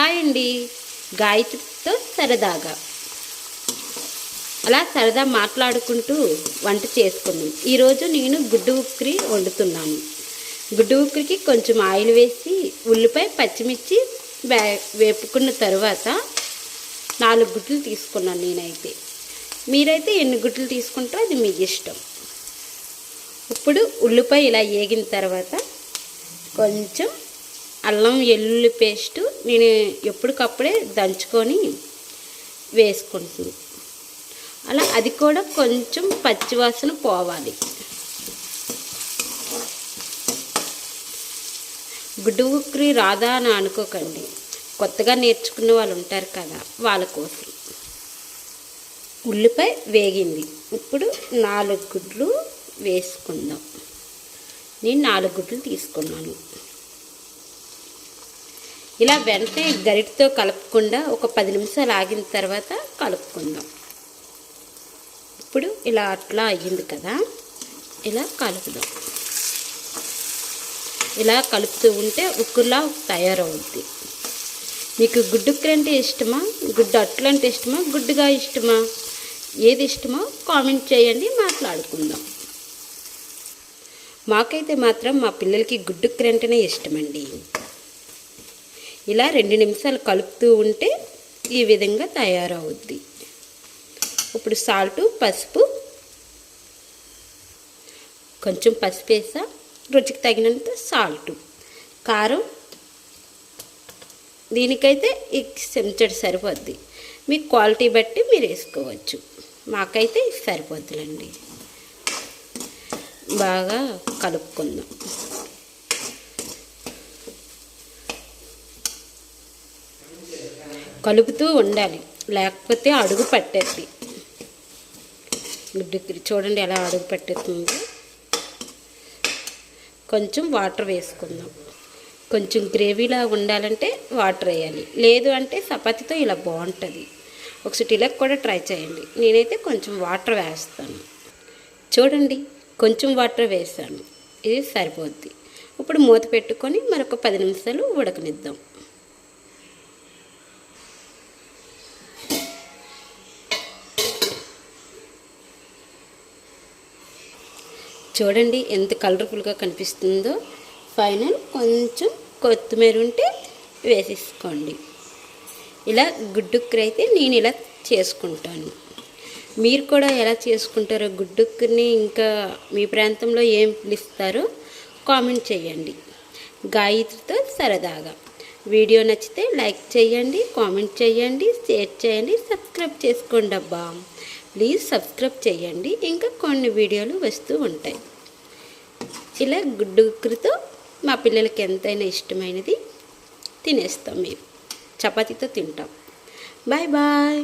Hi అండి. గాయత్రితో సరదాగా. అలా సరదా మాట్లాడుకుంటూ వంట చేసుకున్నాం. ఈరోజు నేను గుడ్డు ఉక్కిరి వండుతున్నాను. గుడ్డు ఉక్కిరికి కొంచెం ఆయిల్ వేసి ఉల్లిపాయ పచ్చిమిర్చి వే వేపుకున్న తర్వాత నాలుగు గుడ్లు తీసుకున్నాను నేనైతే. మీరైతే ఎన్ని గుడ్లు తీసుకుంటారో అది మీ ఇష్టం. ఇప్పుడు ఉల్లిపాయ ఇలా వేగిన తర్వాత కొంచెం అల్లం వెల్లుల్లి పేస్టు నేను ఎప్పటికప్పుడే దంచుకొని వేసుకుంటున్నాను. అలా అది కూడా కొంచెం పచ్చివాసన పోవాలి. గుడ్డు ఉక్రి రాదా అని అనుకోకండి. కొత్తగా నేర్చుకున్న వాళ్ళు ఉంటారు కదా వాళ్ళ కోసం. ఉల్లిపాయ వేగింది. ఇప్పుడు నాలుగు గుడ్లు వేసుకుందాం. నేను నాలుగు గుడ్లు తీసుకున్నాను. ఇలా వెంటనే గరిటతో కలుపుకుండా ఒక పది నిమిషాలు ఆగిన తర్వాత కలుపుకుందాం. ఇప్పుడు ఇలా అట్లా అయ్యింది కదా ఇలా కలుపుదాం. ఇలా కలుపుతూ ఉంటే ఉక్కులా తయారవుద్ది. మీకు గుడ్డు అంటే ఇష్టమా? గుడ్డు అట్లంటే అంటే ఇష్టమా? గుడ్డుగా ఇష్టమా? ఏది ఇష్టమో కామెంట్ చేయండి మాట్లాడుకుందాం. మాకైతే మాత్రం మా పిల్లలకి గుడ్డు అంటేనే ఇష్టమండి. ఇలా రెండు నిమిషాలు కలుపుతూ ఉంటే ఈ విధంగా తయారవుద్ది. ఇప్పుడు సాల్టు పసుపు. కొంచెం పసుపు వేసా రుచికి తగినంత సాల్టు. కారం. దీనికైతే ఈ చెంచడు సరిపోద్ది. మీ క్వాలిటీ బట్టి మీరు వేసుకోవచ్చు. మాకైతే ఇది సరిపోద్దులండి. బాగా కలుపుకుందాం. కలుపుతూ ఉండాలి. లేకపోతే అడుగు పట్టేది గుడ్డుకి చూడండి ఎలా అడుగు పట్టేస్తుంది. కొంచెం వాటర్ వేసుకుందాం. కొంచెం గ్రేవీలా ఉండాలంటే వాటర్ వేయాలి. లేదు అంటే చపాతీతో ఇలా బాగుంటుంది. ఒకసారి ఇలా కూడా ట్రై చేయండి. నేనైతే కొంచెం వాటర్ వేస్తాను. చూడండి కొంచెం వాటర్ వేసాను. ఇది సరిపోద్ది. ఇప్పుడు మూత పెట్టుకొని మరొక పది నిమిషాలు ఉడకనిద్దాం. చూడండి ఎంత కలర్ఫుల్గా కనిపిస్తుందో. ఫైనల్ కొంచెం కొత్తిమీర ఉంటే వేసేసుకోండి. ఇలా గుడ్డుక్కరి అయితే నేను ఇలా చేసుకుంటాను. మీరు కూడా ఎలా చేసుకుంటారో గుడ్డుక్కరిని ఇంకా మీ ప్రాంతంలో ఏం పిలుస్తారో కామెంట్ చేయండి. గాయత్రితో సరదాగా. వీడియో నచ్చితే లైక్ చేయండి కామెంట్ చేయండి షేర్ చేయండి సబ్స్క్రైబ్ చేసుకోండి అబ్బా ప్లీజ్ సబ్స్క్రైబ్ చేయండి. ఇంకా కొన్ని వీడియోలు వస్తూ ఉంటాయి. ఇలా గుడ్డు మా పిల్లలకి ఎంతైనా ఇష్టమైనది తినేస్తాం మేము చపాతీతో తింటాం. Bye bye.